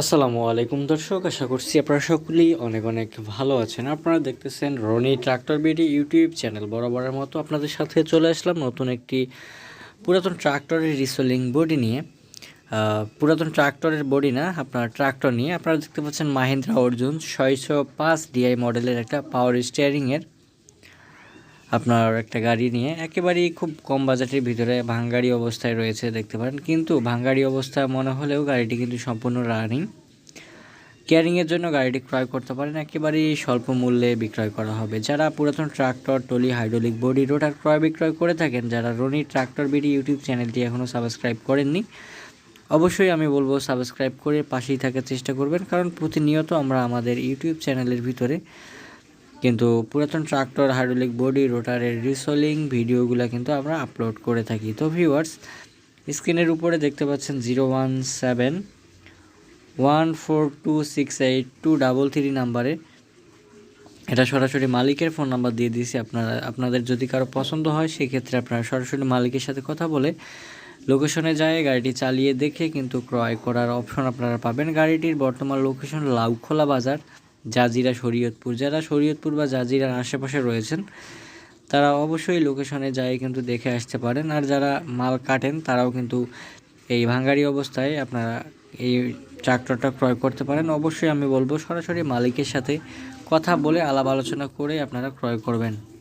আসসালামু আলাইকুম দর্শক, আশা করছি আপনারা সকলেই অনেক অনেক ভালো আছেন। আপনারা দেখতেছেন Roni tractor BD YouTube channel. বরাবরের মতো আপনাদের সাথে চলে আসলাম নতুন একটি পুরাতন ট্রাক্টরের রিসোলিং বডি নিয়ে। পুরাতন ট্রাক্টরের বডি না, আপনার ট্রাক্টর নিয়ে। আপনারা দেখতে পাচ্ছেন মাহিন্দ্রা অর্জুন ছয়শো পাঁচ ডিআই মডেলের একটা পাওয়ার স্টিয়ারিংয়ের আপনার একটা গাড়ি নিয়ে একেবারেই খুব কম বাজেটের ভিতরে ভাঙ্গাড়ি অবস্থায় রয়েছে দেখতে পারেন। কিন্তু ভাঙ্গাড়ি অবস্থা মনে হলেও গাড়িটি কিন্তু সম্পূর্ণ রানিং কেয়ারিংয়ের জন্য গাড়িটি ক্রয় করতে পারেন, একেবারেই স্বল্প মূল্যে বিক্রয় করা হবে। যারা পুরাতন tractor, trolley, hydraulic body, rotor ক্রয় বিক্রয় করে থাকেন, যারা রনি ট্রাক্টর বিডি ইউটিউব চ্যানেলটি এখনও সাবস্ক্রাইব করেননি, অবশ্যই আমি বলব সাবস্ক্রাইব করে পাশেই থাকার চেষ্টা করবেন, কারণ প্রতিনিয়ত আমরা আমাদের ইউটিউব চ্যানেলের ভিতরে কিন্তু পুরাতন ট্রাক্টর, হাইড্রোলিক বডি, রোটারের রিসোলিং ভিডিওগুলো কিন্তু আমরা আপলোড করে থাকি। তো ভিউয়ার্স, স্ক্রিনের উপরে দেখতে পাচ্ছেন zero one seven, one four two six eight two double three নাম্বারে। এটা সরাসরি মালিকের ফোন নাম্বার দিয়ে দিয়েছি। আপনারা, আপনাদের যদি কারও পছন্দ হয়, সেক্ষেত্রে আপনারা সরাসরি মালিকের সাথে কথা বলে লোকেশনে যায়, গাড়িটি চালিয়ে দেখে কিন্তু ক্রয় করার অপশন আপনারা পাবেন। গাড়িটির বর্তমান লোকেশন লাউখোলা বাজার। জাজিরা শরীয়তপুর। যারা শরীয়তপুর বা জাজিরার আশেপাশে রয়েছেন, তারা অবশ্যই লোকেশনে যায় কিন্তু দেখে আসতে পারেন। আর যারা মাল কাটেন, তারাও কিন্তু এই ভাঙ্গারি অবস্থায় আপনারা এই ট্রাক্টরটা ক্রয় করতে পারেন। অবশ্যই আমি বলব, সরাসরি মালিকের সাথে কথা বলে আলাপ আলোচনা করে আপনারা ক্রয় করবেন।